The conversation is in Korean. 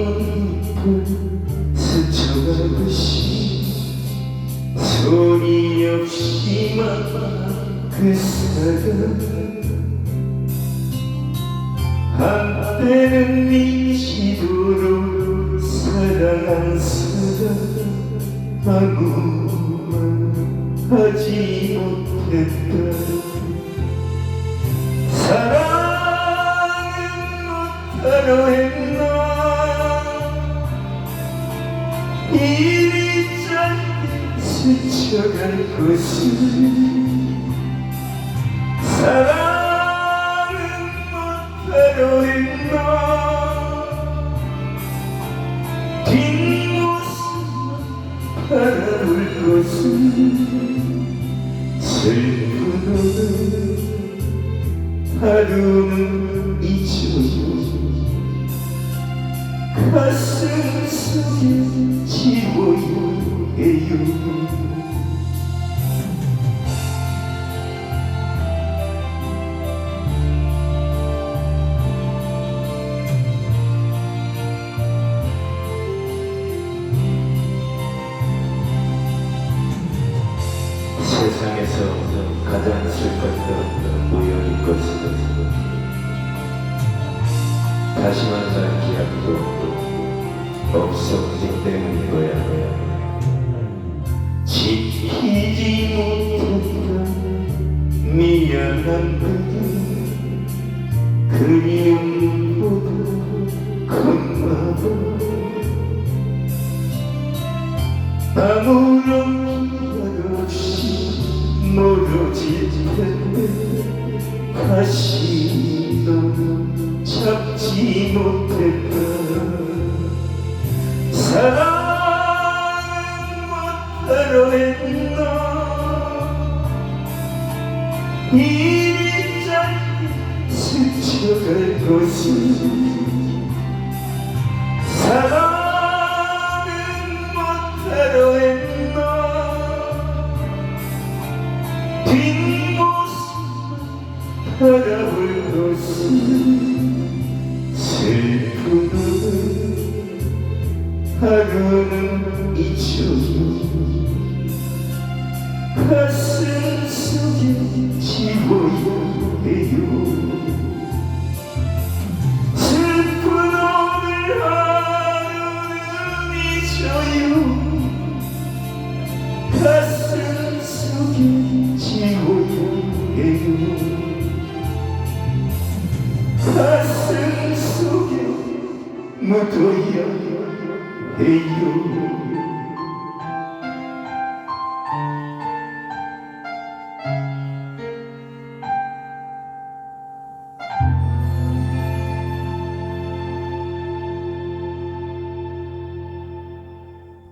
잎을 스쳐가듯이 소리 없이만 그 사람 한때는 미치도록 사랑한 아무만 하지 못했다 사랑은 못하려 했 것을 사랑은 못하려 했나 뒷모습만 바라볼 것은 슬픈 하루는 잊어요 가슴 속에 지워요 슬펐던 우연인 것은 다시 만날 기약도 없었기 때문인 거야. 지키지 못했던 미안한 그대 그리움보다 컸나봐 아무런 기약 없이 텐데 다시 넌 잡지 못했다 사랑은 못하려 했나? 이리 짧게 스쳐갈 것을 사랑은 못하려 했나 바라볼 것은 슬픈 하루는 잊어요 가슴 속에 가슴 속에 묻어야 해요